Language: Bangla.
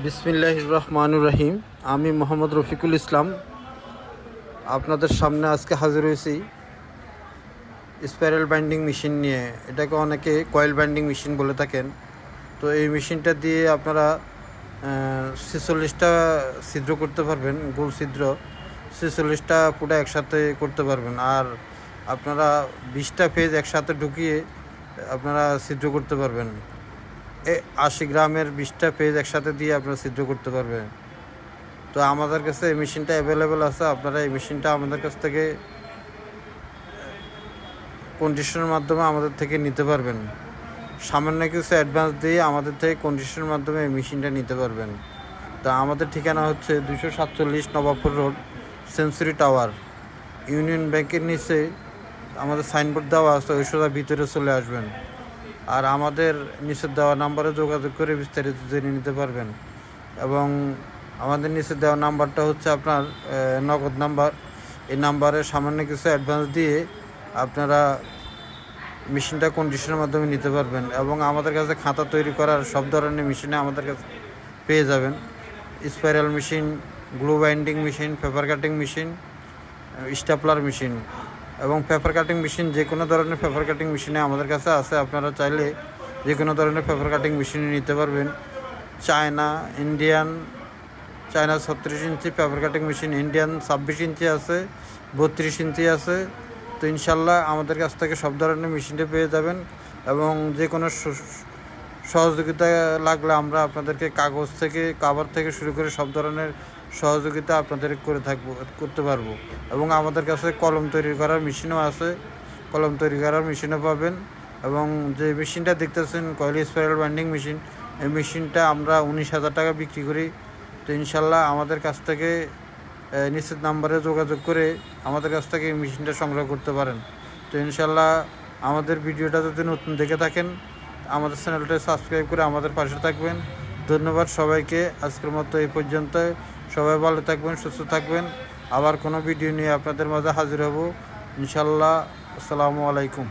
বিসমিল্লাহ রহমানুর রহিম। আমি মোহাম্মদ রফিকুল ইসলাম। আপনাদের সামনে আজকে হাজির হয়েছি স্পাইরাল বাইন্ডিং মেশিন নিয়ে। এটাকে অনেকে কয়েল বাইন্ডিং মেশিন বলে থাকেন। তো এই মেশিনটা দিয়ে আপনারা ছেচল্লিশটা ছিদ্র করতে পারবেন, গোল ছিদ্র। ছেচল্লিশটা পুরো একসাথে করতে পারবেন। আর আপনারা বিশটা ফেজ একসাথে ঢুকিয়ে আপনারা ছিদ্র করতে পারবেন। আশি গ্রামের বিশটা পেজ একসাথে দিয়ে আপনারা ছিদ্র করতে পারবেন। তো আমাদের কাছে এই মেশিনটা অ্যাভেলেবেল আছে, আপনারা এই মেশিনটা আমাদের কাছ থেকে কন্ডিশনের মাধ্যমে আমাদের থেকে নিতে পারবেন। সামান্য কিছু অ্যাডভান্স দিয়ে আমাদের থেকে কন্ডিশনের মাধ্যমে এই মেশিনটা নিতে পারবেন। তা আমাদের ঠিকানা হচ্ছে দুশো সাতচল্লিশ Nawabpur road, century tower. Union ব্যাংকের নিচে আমাদের সাইনবোর্ড দেওয়া আছে, ওই সোজা ভিতরে চলে আসবেন। আর আমাদের নিষেধ দেওয়া নাম্বারে যোগাযোগ করে বিস্তারিত জেনে নিতে পারবেন। এবং আমাদের নিচে দেওয়া নাম্বারটা হচ্ছে আপনার নগদ নাম্বার। এই নাম্বারে সামান্য কিছু অ্যাডভান্স দিয়ে আপনারা মেশিনটা কন্ডিশনের মাধ্যমে নিতে পারবেন এবং আমাদের কাছে খাতা তৈরি করার সব ধরনের মেশিনে আমাদের কাছে পেয়ে যাবেন। Spiral machine glue binding machine paper cutting machine stapler machine এবং পেপার কাটিং মেশিন যে কোনো ধরনের পেপার কাটিং মেশিনে আমাদের কাছে আছে। আপনারা চাইলে যে কোনো ধরনের পেপার কাটিং মেশিনে নিতে পারবেন। চায়না ইন্ডিয়ান চায়না ছত্রিশ inch paper cutting machine Indian ছাব্বিশ ইঞ্চি আছে, বত্রিশ ইঞ্চি আছে। তো ইনশাল্লাহ আমাদের কাছ থেকে সব ধরনের মেশিনটা পেয়ে যাবেন এবং যে কোনো সহযোগিতা লাগলে আমরা আপনাদেরকে কাগজ থেকে কাভার থেকে শুরু করে সব ধরনের সহযোগিতা আপনাদের করে থাকব, করতে পারব। এবং আমাদের কাছে কলম তৈরি করার মেশিনও আছে। কলম তৈরি করার মেশিনও পাবেন। এবং যে মেশিনটা দেখতেছেন কয়েল স্পাইরাল বাইন্ডিং মেশিন এই মেশিনটা আমরা উনিশ হাজার টাকা বিক্রি করি। তো ইনশাল্লাহ আমাদের কাছ থেকে নিশ্চিত নাম্বারে যোগাযোগ করে আমাদের কাছ থেকে এই মেশিনটা সংগ্রহ করতে পারেন। তো ইনশাল্লাহ আমাদের ভিডিওটা যদি নতুন দেখে থাকেন আমাদের চ্যানেলটা সাবস্ক্রাইব করে আমাদের পাশে থাকবেন। ধন্যবাদ সবাইকে। আজকের মতো এই পর্যন্ত সবাই ভালো থাকবেন, সুস্থ থাকবেন। আবার কোনো ভিডিও নিয়ে আপনাদের মাঝে হাজির হব। ইনশাল্লাহ আসসালামু আলাইকুম।